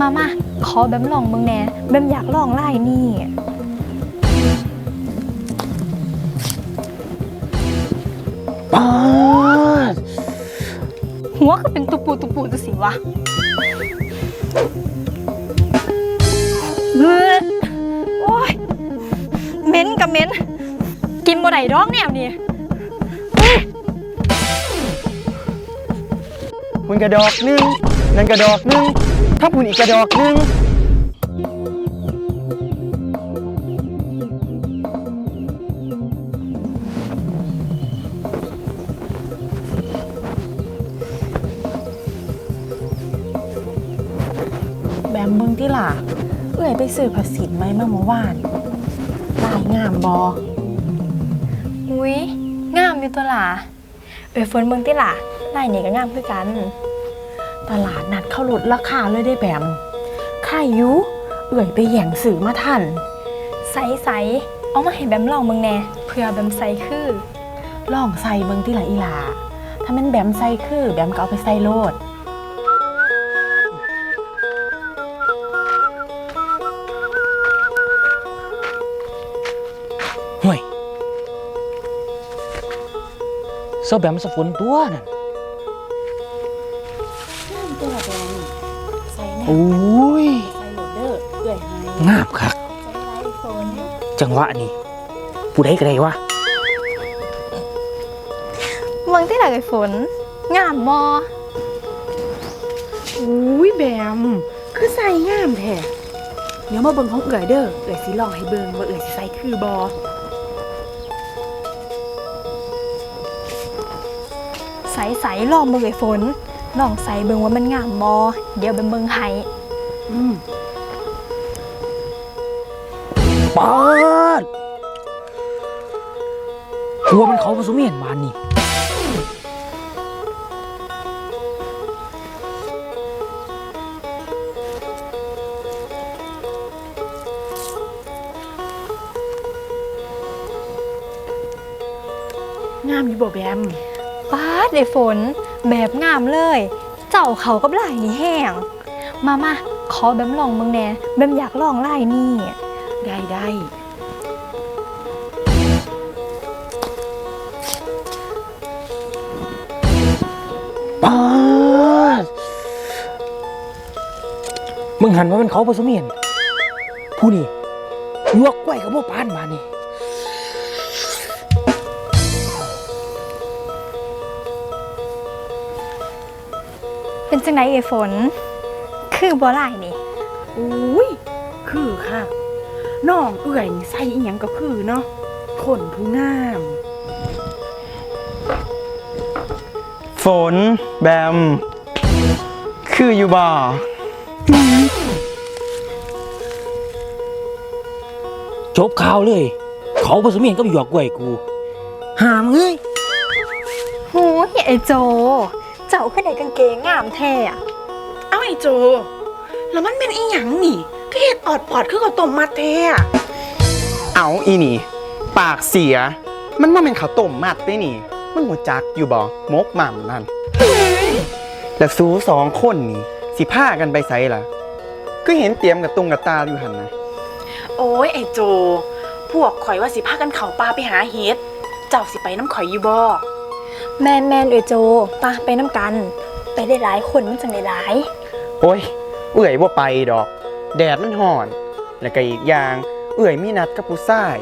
มามาขอแบมลองมึงแหน่แบมอยากลองไล่นี่ ป๊าดหัวก็เป็นตุปูตุปูจะสิวะเฮ้ยโอ้ยเหม็นกับเหม็นกินบ่ได้ร้องแนวนี่มันกระดอกหนึง นั่นกระดอกหนึงถ้าปุ่นอีกกระดอกหนึงแบมเบิ่งที่ล่ะ เอื้อยไปซื้อภาษีไหมเมื่อเมื่อวานลายงามบออุ้ยงามอยู่ตัวหล่ะ เอ้ยฝนเบิ่งติล่ะไล่นี่ก็งามคือกัน ตลาดนัดเข้าลดราคาเลยได้แบมค่ายยุเอื้อยไปแย่งสื่อมาทัน ใสใสๆเอามาให้แบมลองมึงแหน่เพื่อแบมใสคือลองใส่เบิ่งที่ล่ะอีหลาถ้าแมันแบมใส่คือ แบมก็เอาไปใส่โลดห่วยเซาแบมสะฝนตัวนั่น โอ้ยใส่โลดเด้อเอื้อยให้งามคักใสฝนจังหวะนี้ผู้ใดก็ได้วะเบิ่งติล่ะไอ้ฝน งามบ่อุ้ยแบม คือใส่งามแท้เดี๋ยวมาเบิ่งของเอื้อยเด้อเอื้อยสิลองให้เบิ่งว่าเอื้อยสิใส่คือบอใสใสๆลองมึงไอ้ฝน ลองใสเบิ่งว่ามันงามบ่เดี๋ยวแบมเบิ่งให้อืมปาดหัวมันเขาผสมเห็นบานนี่ งามอยู่บ่แบมป้าดไอ้ฝน แบบงามเลย เจ้าเขากับลายนี่แห้ง มามาขอแบมลองมึงแหน่แบมอยากลองลายนี่ได้ได้ปาดมึงหันว่ามันเขาผสมเห็นผู้นี่ลวกกล้วยกับพวกปานบาน เป็นจังไดไอ้ฝน คือบ่ลายนี่ อุ้ยคือค่ะน้องเอื่อยนี่ใส่อีหยังก็คือเนาะคนผู้งาม ฝน แบม คืออยู่บ่จบข่าวเลย เขาผสมเห็นกับหยวกกล้วยกู หามงเอ้ย โหยไอ้โจเจ้า ขึ้นไหนกางเกงงามแท้อะเอาไอ้โจ แล้วมันเป็นอีหยังนี่ก็เห็ดออดปอดคือเขาวต้มมัดแท้อะเอาอีนี่ ปากเสีย มันว่าเป็นข้าวต้มมัดได้นี่ มันหัวจักอยู่บ่มกหม่ำนั่นแล้วซูสองคนนี่ สิผ้ากันไปไสล่ะ ก็เห็นเตรียมกับตุงกับตาอยู่หันนะโอ้ยไอ้โจ พวกข่อยว่าสิพากันเข้าป่าไปหาเห็ด เจ้าสิไปน้ำข่อยอยู่บ่ แมนแมนไอ้โจปะไปน้ำกัน ไปได้หลายคนมันจังได้หลาย โอ้ย เอื่อยว่าไปดอก แดดมันห่อน แล้วก็อีกอย่าง เอื่อยมีนัดกับผู้ชาย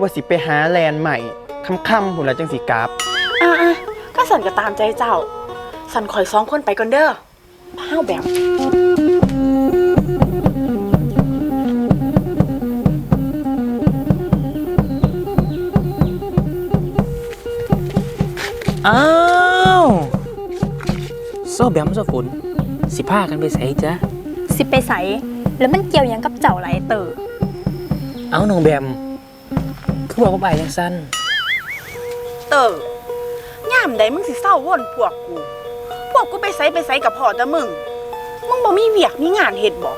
ว่าสิไปหาแลนด์ใหม่ค่ำๆหุ่นละจังสิกลับ อะๆก็สันก็ตามใจเจ้า สันข่อยสองคนไปก่อนเด้อพาวแบบ อ้าวเซาแบมสะฝนสิพากันไปใส่จ้ะสิไปใสแล้วมันเกี่ยวหยังกับเจ้าหลายเตอเอาน้องแบมคือบอกกับไอ้ยังสั้นเตอร์ย่ามใดมึงสิเศร้าว่นพวกกู พวกกูไปไสไปไสกับพ่อแต่มึง มึงบ่มีเวียกมีงานเฮ็ดบ่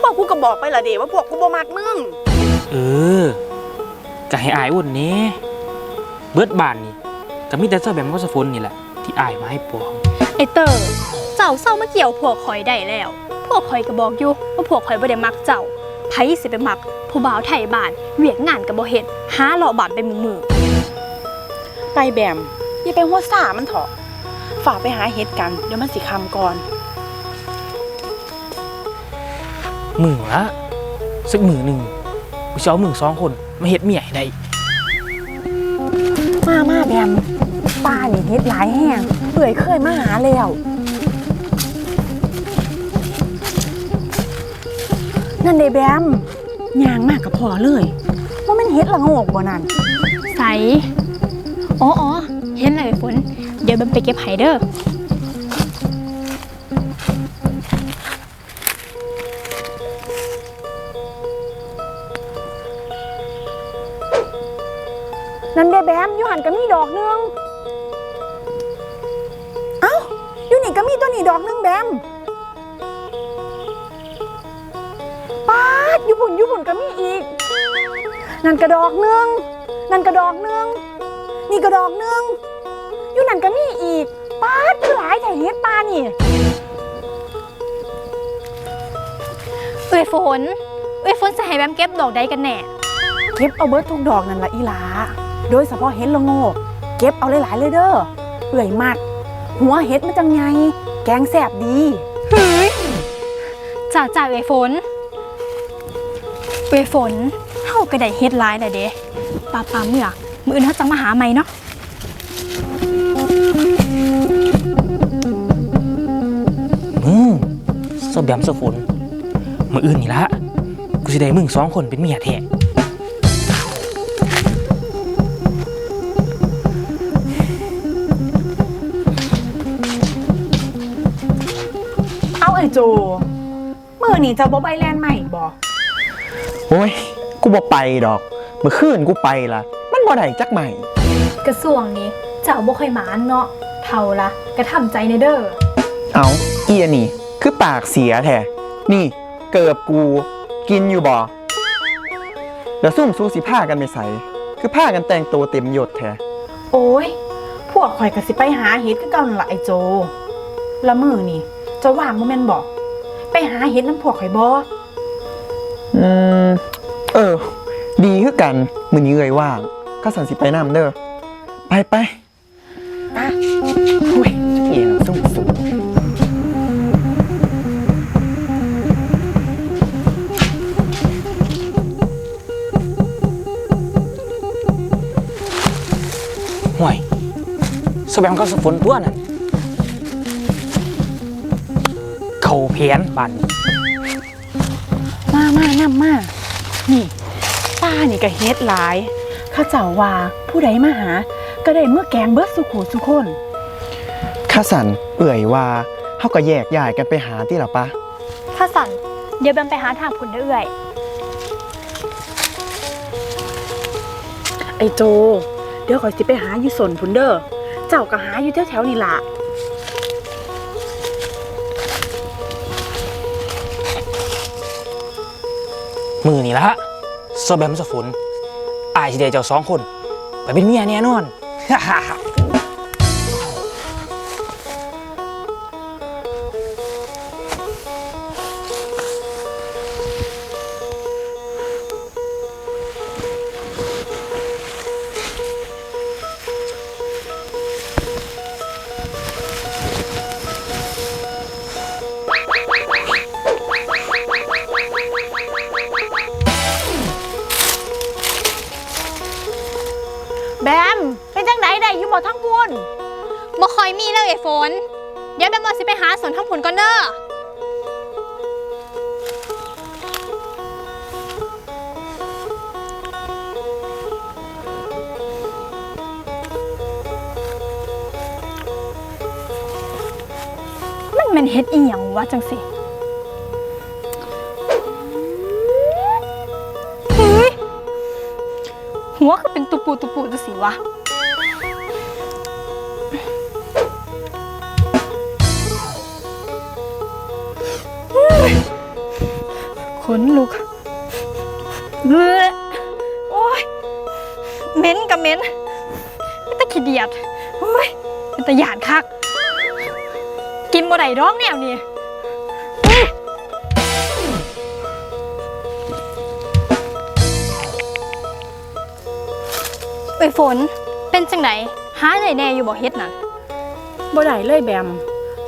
พวกกูก็บอกไปละเดว่าพวกกูบ่มักมึง เออก็ให้อายอุ่นนี้เบิดบานนี่ ก็มีแต่เจ้าแบมก็สะฝนนี่แหละ ที่อายมาให้ปองไอเตอร์เจ้าเศร้ามาเกี่ยวพวกคอยได้แล้ว พวกข่อยก็บอกอยู่ว่าพวกข่อยบ่ได้มักเจ้าไผสิไปมัก ผู้บ่าวไทยบ้านเวียกงานก็บ่เฮ็ดหาเลาะบ้านไปมือไปแบมอย่าไปหัวซ่ามันเถอะฝากไปหาเฮ็ดกันเดี๋ยวมันสิคำก่อนมือละสักมือหนึ่งกูจะเอามึงสองคนมาเฮ็ดเมียให้ได้ มามาแบม ป้านี่เฮ็ดหลายแห้งเปื่อยเคยมาหาแล้วนั่นเดแบมยางมากกับพอเลย ว่ามันเฮ็ดละโงกบ่นั่นๆใสอ๋ออ๋อเห็นเลยฝน เดี๋ยวแบมไปเก็บไห้เด้อนั่นเดแบมอยู่หันก็มีดอกหนึง ก็มีตัวนี้ดอกหนึงแบมป๊าดอยู่บุ่นอยู่บุ่นก็มีอีก นั่นกระดอกหนึงนั่นกระดอกหนึงนี่กระดอกหนึงอยู่นั่นก็มีอีกป๊าดคือหลายแต่เฮ็ดปลานี่เอ้ยฝนเอ้ยฝนจะให้แบมเก็บดอกใดกันแน่เก็บเอาเบิดทุกดอกนั่นละอีหลาโดยเฉพาะเห็ดละโงกเก็บเอาหลายๆเลยเด้อเอื่อยมาก หัวเห็ดมันจังไง แกงแสบดีจากจากเอ้ยฝนเอ้ยฝนเฮาก็ได้เฮ็ดหลายแล้วเด้ป้าป้าเมื่อมื้ออื่นเฮาจะมาหาใหม่เนาะอืมสบแบมสฝนมืออื่นนี่ละกูจะได้มึงสองคนเป็นเมียแท้ โจ มือนี่จะบ่ไปแลนด์ใหม่บ่โอ้ย กูบ่ไปดอก เมื่อคืนกูไปละมันบ่ได้จักใหม่ กระทรวงนี้เจ้าบ่ค่อยหมานเนาะเท่าละก็ทำใจในเด้อเอาเอียนี่ คือปากเสียแท้นี่ เกิบกู กินอยู่บ่แล้วซุ่มซูสิผ้ากันไปใส่คือผ้ากันแต่งตัวเต็มยศแท้โอ้ย พวกข่อยก็สิไปหาเห็ดคือเก่านั่นล่ะไอ้โจ ละมือนี่ เจะว่างบ่แม่นบ่ไปหาเห็ดน้ำพวกข่อยบ่อืม เออ ดีคือกัน มือนี้เลยว่างก็สันสิไปน้ำเด้อ ไปไปอะอุ้ยเอียงซุ่มซุ่มห่วยสแบมก็สฝนตัวนั่น เขาเพี้ยนบันมามานํมา นี่ป้านี่ก็เฮ็ดหลาย ข้าเจ้าว่าผู้ใดมาหา ก็ได้เมื่อแกงเบิดสุขูสุคนข้าสันเอื่อยว่าเฮาก็แยกย้ายกันไปหาที่ละปะถ้าสั่นเดี๋ยวแบมไปหาทางผุนเด้อเอ้ยไอ้โจ เดี๋ยวข่อยสิไปหาอยู่สนพุนเด้อเจ้าก็หาอยู่แถวๆนี่ล่ะ มือนี่ละสแบมสฝนอายสิเดเจ้าสองคน ไปเป็นเมียแน่นอน แบมเป็นจังไดได้อยู่บ่ทั้งพูนบ่ค่อยมีเลยไอ้ฝน เดี๋ยวแบมมาสิไปหาสวนทางผุนก่อนเด้อมันแมันเฮ็ดอีหยังวะจังสิ หัวคือเป็นตุปูตุปูจังสิวะขนลุกเบ้อโอ้ยเหม้นกับเหม้นเป็นตะขี้เดียดโอ้ยเป็นตะหยานคัก กินบ่ได้ร้องแนวนี่ อ้ยฝนเป็นจังไดหาได้แน่อยู่บ่เฮ็ดนั่นบ่ได้เลยแบม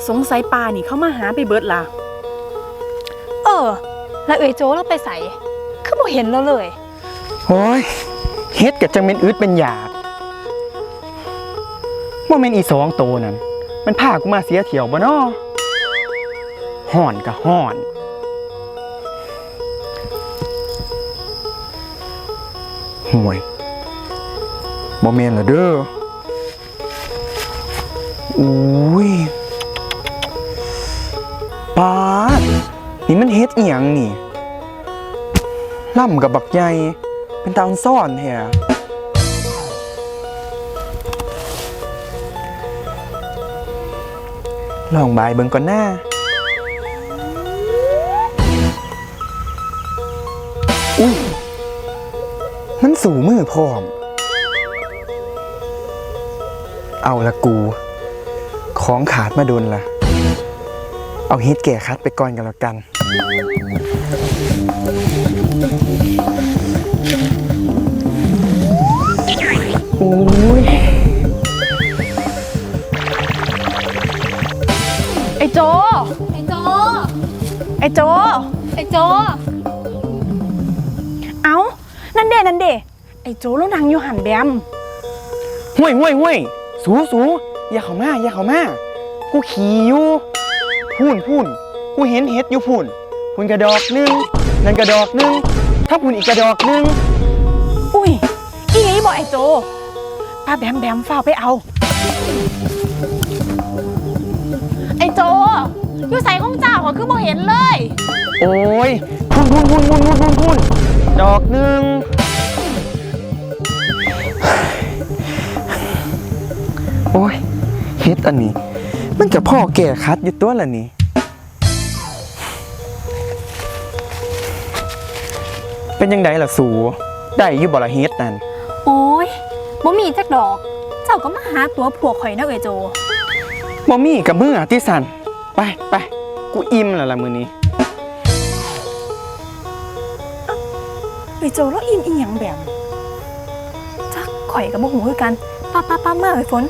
สงสัยปลานี่เข้ามาหาไปเบิดล่ะ เออ แล้วเอ้ยโจเราไปใส่คือบ่เห็นเราเลย โอ้ยเฮ็ดกับจังเป็นอึดเป็นอยากว่าแม่นอีสองโตวนั่นมันพากูมาเสียเที่ยวบ่น้อห่อนกับห่อน ห่วย บ่แม่นละเด้ออุ้ยปาดนี่มันเฮ็ดอีหยังนี่ล่ำกับบักใหญ่เป็นตาซ่อนแฮะลองบายเบิ่งก่อนหน้าอุ้ยมันสู่มือพร้อม เอาละกู ของขาดมาโดนละเอาเฮ็ดแก่คัดไปก่อนกันแล้วกัน โอ้ย ไอ้โจ ไอ้โจ ไอ้โจ ไอ้โจ เอ้า นั่นเด้นั่นเด้ไอ้โจแล้วนางอยู่หันแบมห่วยห่วยห่วย สูสูอย่าเข้ามาอย่าเข้ามากูขี่อยู่พูนพูนกูเห็นเห็ดอยู่พูนพูนกระดอกหนึงนั่นกระดอกหนึงถ้าพูนอีกกระดอกหนึงอุ้ยอีนี้บอกไอ้โจป้าแบมแบมฝ้าวไปเอา ไอ้โจอยู่ใส่ของเจ้าก็คือบ่เห็นเลย โอ้ยพูนพูนพูนพูนพูนพูนพูนดอกหนึง โอ้ยเฮ็ดอันนี้ มันกับพ่อแก่คัดอยู่ตัวละนี่เป็นยังไงล่ะสูได้อยู่บ่ละเฮ็ดนั่นโอ้ยบ่มีจักดอก เจ้าก็มาหาตัวผัวข่อยนะเอ้ยโจบ่มีกับมืออะที่สันไปไปกูอิ่มแล้วล่ะมื้อนี้ไอ้โจแล้วอิมอีหยังแบมจักข่อยกับบ่หูคือกันป้าป้าป้ามาเอ้ยฝน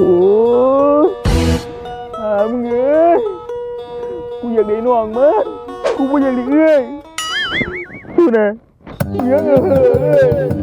โอ้หามึงเอ้ยกูอยากได้น้องมั้งกูไม่อยากได้เอ้ยดูนะเยอะเลย